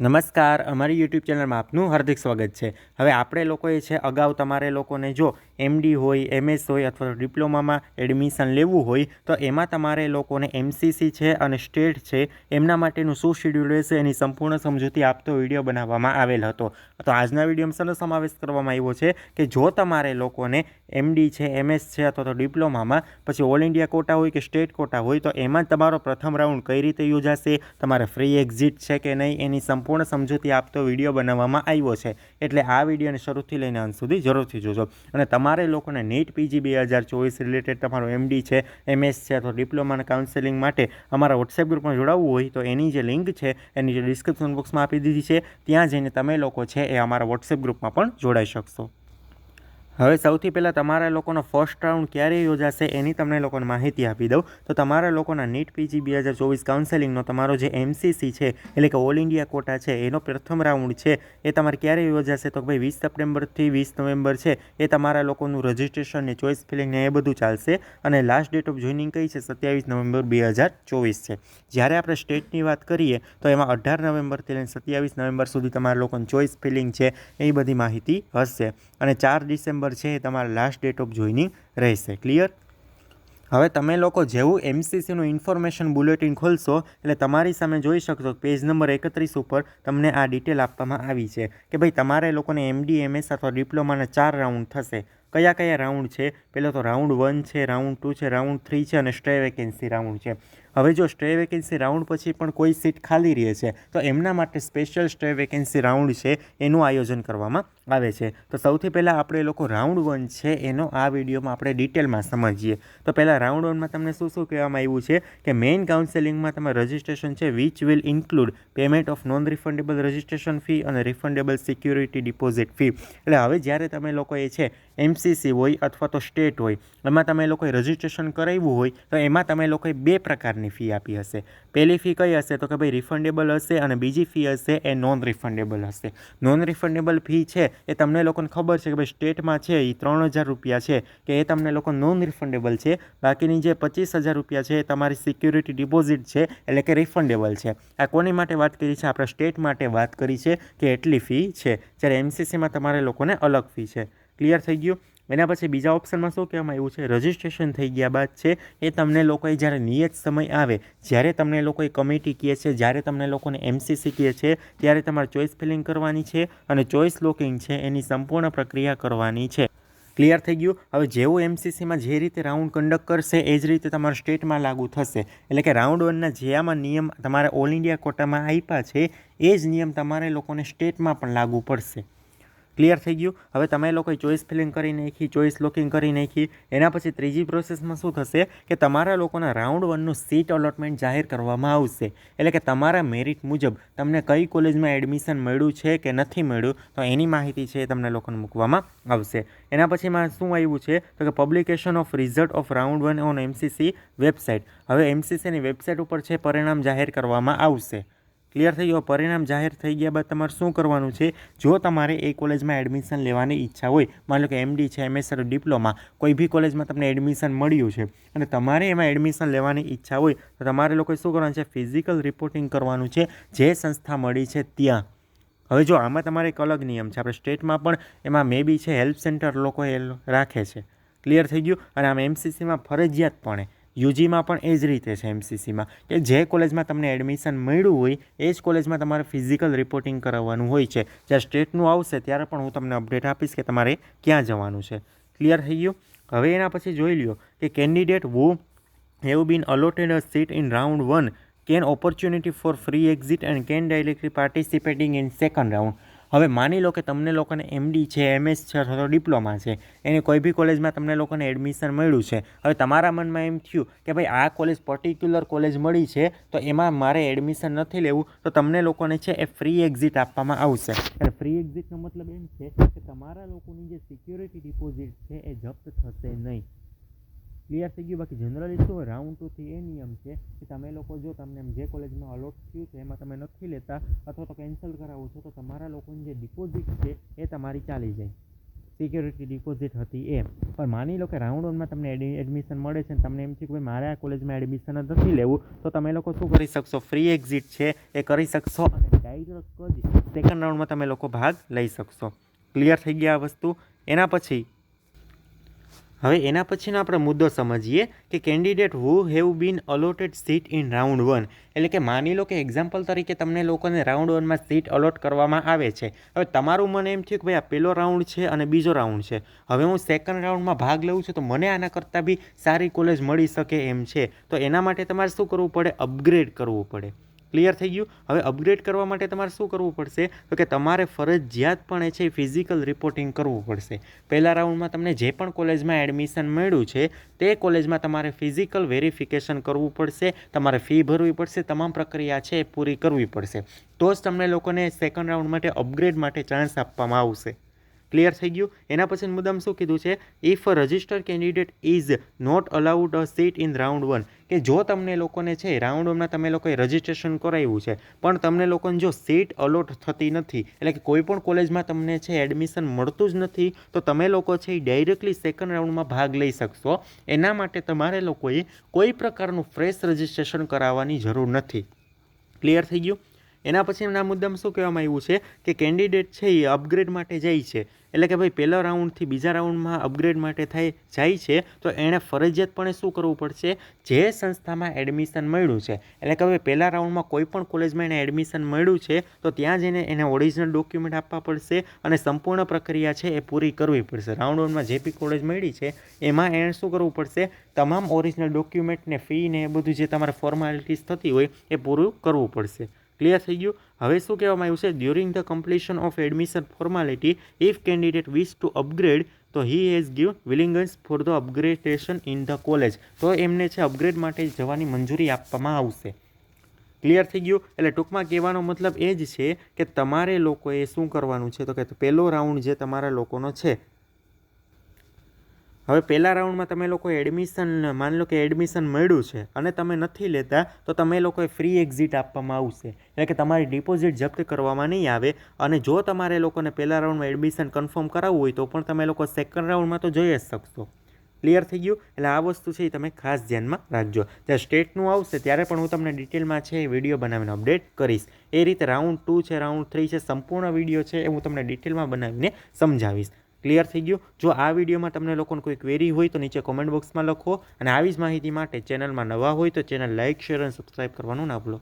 નમસ્કાર, અમારી યુટ્યુબ ચેનલમાં આપનું હાર્દિક સ્વાગત છે. હવે આપણે લોકોએ છે, અગાઉ તમારે લોકોને જો એમડી હોય એમએસ હોય અથવા ડિપ્લોમામાં એડમિશન લેવું હોય, તો એમાં તમારે લોકોને એમસીસી છે અને સ્ટેટ છે, એમના માટેનું શું શેડ્યુલ રહેશે એની સંપૂર્ણ સમજૂતી આપતો વીડિયો બનાવવામાં આવેલ હતો. તો આજના વિડીયોમાં શેનો સમાવેશ કરવામાં આવ્યો છે કે જો તમારે લોકોને એમડી છે એમએસ છે અથવા તો ડિપ્લોમામાં પછી ઓલ ઇન્ડિયા કોટા હોય કે સ્ટેટ કોટા હોય, તો એમાં તમારો પ્રથમ રાઉન્ડ કઈ રીતે યોજાશે, તમારે ફ્રી એક્ઝિટ છે કે નહીં એની સંપૂર્ણ સમજૂતી આપતો વીડિયો બનાવવામાં આવ્યો છે. એટલે આ વિડીયોને શરૂથી લઈને અંત સુધી જરૂરથી જોજો. અને તમારે લોકોને નીટ પીજી બે હજાર ચોવીસ રિલેટેડ તમારો એમડી છે એમએસ છે, અથવા ડિપ્લોમાના કાઉન્સેલિંગ માટે અમારા વોટ્સએપ ગ્રુપમાં જોડાવવું હોય તો એની જે લિંક છે, એની જે ડિસ્ક્રિપ્શન બોક્સમાં આપી દીધી છે. ત્યાં જઈને તમે લોકો છે એ અમારા વોટ્સએપ ગ્રુપમાં પણ જોડાઈ શકશો. હવે સૌથી પહેલાં તમારા લોકોનો ફર્સ્ટ રાઉન્ડ ક્યારે યોજાશે એની તમને લોકોને માહિતી આપી દઉં. તો તમારા લોકોના નીટ પીજી બે હજાર ચોવીસ કાઉન્સેલિંગનો તમારો જે એમસીસી છે, એટલે કે ઓલ ઇન્ડિયા કોટા છે, એનો પ્રથમ રાઉન્ડ છે, એ તમારે ક્યારે યોજાશે? તો ભાઈ વીસ સપ્ટેમ્બરથી વીસ નવેમ્બર છે, એ તમારા લોકોનું રજિસ્ટ્રેશન ને ચોઇસ ફિલિંગ ને એ બધું ચાલશે. અને લાસ્ટ ડેટ ઓફ જોઈનિંગ કઈ છે? સત્યાવીસ નવેમ્બર બે હજાર ચોવીસ છે. જ્યારે આપણે સ્ટેટની વાત કરીએ, તો એમાં અઢાર નવેમ્બરથી લઈને સત્યાવીસ નવેમ્બર સુધી તમારા લોકોની ચોઇસ ફિલિંગ છે, એ બધી માહિતી હશે. અને ચાર ડિસેમ્બર છે એ તમારા લાસ્ટ ડેટ ઓફ જોઈનિંગ રહેશે. ક્લિયર હવે તમે લોકો જેવું એમસીસીનું ઇન્ફોર્મેશન બુલેટિન ખોલશો, એટલે તમારી સામે જોઈ શકશો પેજ નંબર એકત્રીસ ઉપર તમને આ ડિટેલ આપવામાં આવી છે કે ભાઈ તમારે લોકોને એમડી એમએસ અથવા ડિપ્લોમાના ચાર રાઉન્ડ થશે. કયા કયા રાઉન્ડ છે? પહેલો તો રાઉન્ડ વન છે રાઉન્ડ ટુ છે રાઉન્ડ થ્રી છે અને સ્ટે વેકેન્સી રાઉન્ડ છે. હવે જો સ્ટે વેકેન્સી રાઉન્ડ પછી પણ કોઈ સીટ ખાલી રહે છે, તો એમના માટે સ્પેશિયલ સ્ટે વેકેન્સી રાઉન્ડ છે, એનું આયોજન કરવામાં આવે છે. તો સૌથી પહેલાં આપણે લોકો રાઉન્ડ વન છે એનો આ વિડીયોમાં આપણે ડિટેલમાં સમજીએ. તો પહેલાં રાઉન્ડ વનમાં તમને શું શું કહેવામાં આવ્યું છે? કે મેઇન કાઉન્સેલિંગમાં તમે રજિસ્ટ્રેશન છે which will include payment of non refundable registration fee અને રિફંડેબલ સિક્યુરિટી ડિપોઝિટ ફી એટલે હવે જ્યારે તમે લોકો એ છે એમસીસી હોય અથવા તો સ્ટેટ હોય, એમાં તમે લોકોએ રજિસ્ટ્રેશન કરાવ્યું હોય, તો એમાં તમે લોકોએ બે પ્રકારની પ્રકારની ફી આપી હશે. પહેલી ફી કઈ હશે? તો કે ભાઈ રિફંડેબલ હશે અને બીજી ફી હશે એ નોન રિફંડેબલ હશે. નોન રિફંડેબલ ફી છે એ તમને લોકોને ખબર છે કે ભાઈ સ્ટેટમાં છે એ ત્રણ હજાર રૂપિયા છે, કે એ તમને લોકો નોન રિફંડેબલ છે. બાકીની જે પચીસ હજાર રૂપિયા છે એ તમારી સિક્યુરિટી ડિપોઝિટ છે, એટલે કે રિફંડેબલ છે. આ કોની માટે વાત કરી છે? આપણે સ્ટેટ માટે વાત કરી છે કે એટલી ફી છે. જ્યારે એમસીસીમાં તમારે લોકોને અલગ ફી છે. ક્લિયર થઈ ગયું? એના પછી બીજા ઓપ્શનમાં શું કહેવામાં આવ્યું છે? રજિસ્ટ્રેશન થઈ ગયા બાદ છે એ તમને લોકોએ જ્યારે નિયત સમય આવે, જ્યારે તમને લોકોએ કમિટી કહે છે, જ્યારે તમને લોકોને એમસીસી કહે છે, ત્યારે તમારે ચોઈસ ફિલિંગ કરવાની છે અને ચોઈસ લોકિંગ છે એની સંપૂર્ણ પ્રક્રિયા કરવાની છે. ક્લિયર થઈ ગયું? હવે જેવું એમસીસીમાં જે રીતે રાઉન્ડ કન્ડક્ટ કરશે, એ જ રીતે તમારા સ્ટેટમાં લાગુ થશે. એટલે કે રાઉન્ડ વનના જે આમાં નિયમ તમારે ઓલ ઇન્ડિયા કોટામાં આપ્યા છે, એ જ નિયમ તમારે લોકોને સ્ટેટમાં પણ લાગુ પડશે. ક્લિયર થઈ ગયું. હવે તમે લોકોએ ચોઈસ ફિલિંગ કરી નાખી ચોઈસ લોકિંગ કરી નાખી. એના પછી ત્રીજી પ્રોસેસમાં શું થશે કે તમારા લોકોના રાઉન્ડ વનનું સીટ અલોટમેન્ટ જાહેર કરવામાં આવશે. એટલે કે તમારા મેરિટ મુજબ તમને કઈ કોલેજમાં એડમિશન મળ્યું છે કે નથી મળ્યું, તો એની માહિતી છે એ તમને લોકોને મૂકવામાં આવશે. એના પછીમાં શું આવ્યું છે? તો કે publication of result of round one on MCC website હવે એમસીસીની વેબસાઇટ ઉપર છે, પરિણામ જાહેર કરવામાં આવશે. ક્લિયર થઈ ગયો. પરિણામ જાહેર થઈ ગયા બાદ તમારે શું કરવાનું છે? જો તમારે એ કોલેજમાં એડમિશન લેવાની ઈચ્છા હોય, માની લો કે એમડી છે એમએસસર ડિપ્લોમા, કોઈ બી કોલેજમાં તમને એડમિશન મળ્યું છે, અને તમારે એમાં એડમિશન લેવાની ઈચ્છા હોય, તો તમારે લોકોએ શું કરવાનું છે? ફિઝિકલ રિપોર્ટિંગ કરવાનું છે, જે સંસ્થા મળી છે ત્યાં. હવે જો આમાં તમારે એક અલગ નિયમ છે. આપણે સ્ટેટમાં પણ એમાં મે બી છે, હેલ્પ સેન્ટર લોકો એ રાખે છે. ક્લિયર થઈ ગયું. અને આમ એમસીસીમાં ફરજિયાતપણે યુજીમાં પણ એ જ રીતે છે એમસીસીમાં કે જે કોલેજમાં તમને એડમિશન મળ્યું હોય, એ જ કોલેજમાં તમારે ફિઝિકલ રિપોર્ટિંગ કરાવવાનું હોય છે. જ્યારે સ્ટેટનું આવશે, ત્યારે પણ હું તમને અપડેટ આપીશ કે તમારે ક્યાં જવાનું છે. ક્લિયર થઈ ગયું? હવે એના પછી જોઈ લ્યો કે candidate who have been allotted a seat in round one can opportunity for free exit and can directly participating in second round હવે માની લો કે તમને લોકોને એમડી છે એમએસ છે અથવા તો ડિપ્લોમા છે, એની કોઈ બી કોલેજમાં તમને લોકોને એડમિશન મળ્યું છે, હવે તમારા મનમાં એમ થયું કે ભાઈ આ કોલેજ પર્ટિક્યુલર કોલેજ મળી છે, તો એમાં મારે એડમિશન નથી લેવું, તો તમને લોકોને છે એ ફ્રી એક્ઝિટ આપવામાં આવશે. અને ફ્રી એક્ઝિટનો મતલબ એમ છે કે તમારા લોકોની જે સિક્યોરિટી ડિપોઝિટ છે એ જપ્ત થશે નહીં. ક્લિયર થઈ ગયું. બાકી જનરલી શું રાઉન્ડ ટુથી એ નિયમ છે કે તમે લોકો જો તમને જે કોલેજમાં અલોટ થયું છે, એમાં તમે નથી લેતા અથવા તો કેન્સલ કરાવો છો, તો તમારા લોકોની જે ડિપોઝિટ છે, એ તમારી ચાલી જાય. સિક્યોરિટી ડિપોઝિટ હતી એ પણ માની લો કે રાઉન્ડ વનમાં તમને એડમિશન મળે છે તમને એમ છે કે ભાઈ મારે આ કોલેજમાં એડમિશન જ નથી લેવું, તો તમે લોકો શું કરી શકશો? ફ્રી એક્ઝિટ છે, એ કરી શકશો અને ડાયરેક્ટ જ સેકન્ડ રાઉન્ડમાં તમે લોકો ભાગ લઈ શકશો. ક્લિયર થઈ ગયા આ વસ્તુ. એના પછી હવે એના પછીનો આપણે મુદ્દો સમજીએ કે candidate who have been allotted seat in round one એટલે કે માની લો કે એક્ઝામ્પલ તરીકે તમને લોકોને રાઉન્ડ વનમાં સીટ અલોટ કરવામાં આવે છે. હવે તમારું મને એમ થયું કે ભાઈ આ પહેલો રાઉન્ડ છે અને બીજો રાઉન્ડ છે. હવે હું સેકન્ડ રાઉન્ડમાં ભાગ લઉં છું તો મને આના કરતાં બી સારી કોલેજ મળી શકે એમ છે. તો એના માટે તમારે શું કરવું પડે? અપગ્રેડ કરવું પડે. ક્લિયર થઈ ગયું. હવે અપગ્રેડ કરવા માટે તમારે શું કરવું પડશે? તો કે તમારે ફરજિયાત પણ એ છે ફિઝિકલ રિપોર્ટિંગ કરવું પડશે. પહેલા રાઉન્ડમાં તમને જે પણ કોલેજમાં એડમિશન મળ્યું છે, તે કોલેજમાં તમારે ફિઝિકલ વેરિફિકેશન કરવું પડશે, તમારે ફી ભરવી પડશે, તમામ પ્રક્રિયા છે એ પૂરી કરવી પડશે. તો જ તમને લોકોને સેકન્ડ રાઉન્ડ માટે અપગ્રેડ માટે ચાન્સ આપવામાં આવશે. ક્લિયર થઈ ગયું. એના પછી મુદ્દામાં શું કીધું છે? If register candidate is not allowed a seat in round one કે જો તમને લોકોને છે રાઉન્ડ વનમાં તમે લોકોએ રજિસ્ટ્રેશન કરાવ્યું છે, પણ તમને લોકોને જો સીટ અલોટ થતી નથી, એટલે કે કોઈ પણ કોલેજમાં તમને છે એડમિશન મળતું જ નથી, તો તમે લોકો છે એ ડાયરેક્ટલી સેકન્ડ રાઉન્ડમાં ભાગ લઈ શકશો. એના માટે તમારે લોકોએ કોઈ પ્રકારનું ફ્રેશ રજિસ્ટ્રેશન કરાવવાની જરૂર નથી. ક્લિયર થઈ ગયું? એના પછીના મુદ્દામાં શું કહેવામાં આવ્યું છે કે કેન્ડિડેટ છે એ અપગ્રેડ માટે જાય છે. એટલે કે ભાઈ પહેલા રાઉન્ડથી બીજા રાઉન્ડમાં અપગ્રેડ માટે થાય, જાય છે, તો એણે ફરજિયાતપણે શું કરવું પડશે? જે સંસ્થામાં એડમિશન મળ્યું છે. એટલે કે હવે પહેલા રાઉન્ડમાં કોઈ પણ કોલેજમાં એને એડમિશન મળ્યું છે, તો ત્યાં જઈને એને ઓરિજિનલ ડોક્યુમેન્ટ આપવા પડશે અને સંપૂર્ણ પ્રક્રિયા છે એ પૂરી કરવી પડશે. રાઉન્ડ વનમાં જે બી કોલેજ મળી છે, એમાં એણે શું કરવું પડશે? તમામ ઓરિજિનલ ડોક્યુમેન્ટને ફી ને એ બધું જે તમારે ફોર્માલિટીઝ થતી હોય એ પૂરું કરવું પડશે. ક્લિયર થઈ ગયું. હવે શું કહેવામાં આવ્યું છે? During the completion of admission formality if candidate wish to upgrade તો he has give willingness for the upgradation in the college તો એમને છે અપગ્રેડ માટે જવાની મંજૂરી આપવામાં આવશે. ક્લિયર થઈ ગયું? એટલે ટૂંકમાં કહેવાનો મતલબ એ જ છે કે તમારે લોકોએ શું કરવાનું છે? તો કે પહેલો રાઉન્ડ જે તમારા લોકોનો છે હવે પહેલા રાઉન્ડમાં તમે લોકો એડમિશન માની લો કે એડમિશન મળ્યું છે અને તમે નથી લેતા, તો તમે લોકોએ ફ્રી એક્ઝિટ આપવામાં આવશે. એટલે કે તમારી ડિપોઝિટ જપ્ત કરવામાં નહીં આવે અને જો તમારે લોકોને પહેલા રાઉન્ડમાં એડમિશન કન્ફર્મ કરાવવું હોય તો પણ તમે લોકો સેકન્ડ રાઉન્ડમાં તો જઈ જ શકશો. ક્લિયર થઈ ગયું? એટલે આ વસ્તુ છે એ તમે ખાસ ધ્યાનમાં રાખજો. જ્યારે સ્ટેટનું આવશે, ત્યારે પણ હું તમને ડિટેલમાં છે એ વીડિયો બનાવીને અપડેટ કરીશ. એ રીતે રાઉન્ડ ટુ છે રાઉન્ડ થ્રી છે, સંપૂર્ણ વીડિયો છે એ હું તમને ડિટેલમાં બનાવીને સમજાવીશ. ક્લિયર થઈ ગયું. જો આ વિડીયોમાં તમને લોકોને કોઈ ક્વેરી હોય તો નીચે કોમેન્ટ બોક્સમાં લખો અને આવી જ માહિતી માટે ચેનલમાં નવા હોય તો ચેનલ લાઇક શેર અને સબસ્ક્રાઈબ કરવાનું ના ભૂલો.